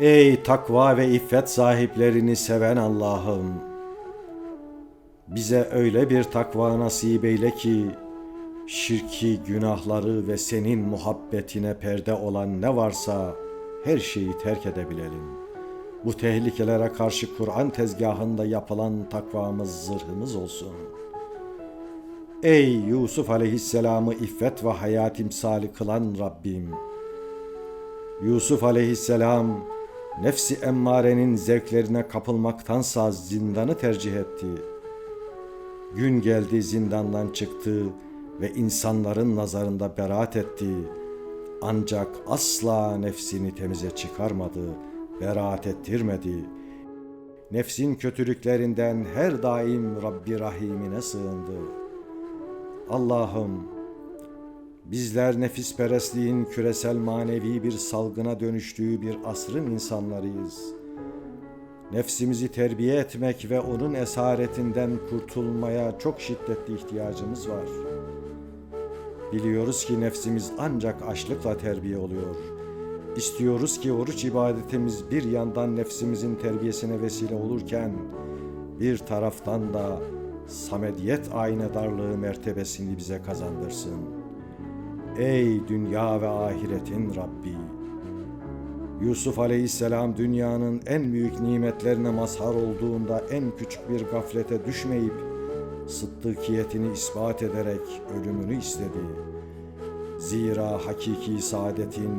Ey takva ve iffet sahiplerini seven Allah'ım! Bize öyle bir takva nasip eyle ki, şirki, günahları ve senin muhabbetine perde olan ne varsa her şeyi terk edebilelim. Bu tehlikelere karşı Kur'an tezgahında yapılan takvamız zırhımız olsun. Ey Yusuf aleyhisselamı iffet ve hayat imsali kılan Rabbim! Yusuf aleyhisselam nefsi emmarenin zevklerine kapılmaktansa zindanı tercih etti. Gün geldi zindandan çıktı ve insanların nazarında beraat etti. Ancak asla nefsini temize çıkarmadı, beraat ettirmedi. Nefsin kötülüklerinden her daim Rabbi Rahim'ine sığındı. Allah'ım Bizler nefisperestliğin küresel manevi bir salgına dönüştüğü bir asrın insanlarıyız. Nefsimizi terbiye etmek ve onun esaretinden kurtulmaya çok şiddetli ihtiyacımız var. Biliyoruz ki nefsimiz ancak açlıkla terbiye oluyor. İstiyoruz ki oruç ibadetimiz bir yandan nefsimizin terbiyesine vesile olurken bir taraftan da samediyet aynedarlığı mertebesini bize kazandırsın.'' Ey dünya ve ahiretin Rabbi! Yusuf aleyhisselam dünyanın en büyük nimetlerine mazhar olduğunda en küçük bir gaflete düşmeyip sıddıkiyetini ispat ederek ölümünü istedi. Zira hakiki saadetin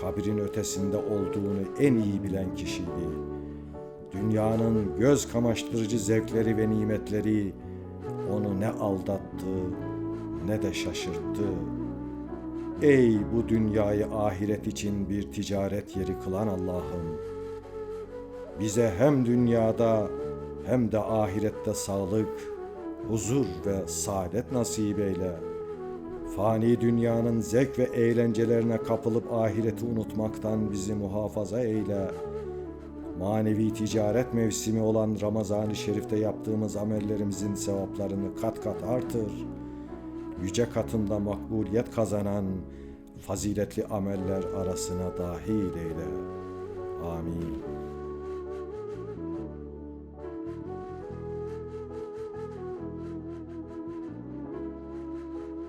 kabrin ötesinde olduğunu en iyi bilen kişiydi. Dünyanın göz kamaştırıcı zevkleri ve nimetleri onu ne aldattı ne de şaşırttı. Ey bu dünyayı ahiret için bir ticaret yeri kılan Allah'ım! Bize hem dünyada hem de ahirette sağlık, huzur ve saadet nasip eyle. Fani dünyanın zevk ve eğlencelerine kapılıp ahireti unutmaktan bizi muhafaza eyle. Manevi ticaret mevsimi olan Ramazan-ı Şerif'te yaptığımız amellerimizin sevaplarını kat kat artır.'' Yüce katında makbuliyet kazanan faziletli ameller arasına dahil eyle.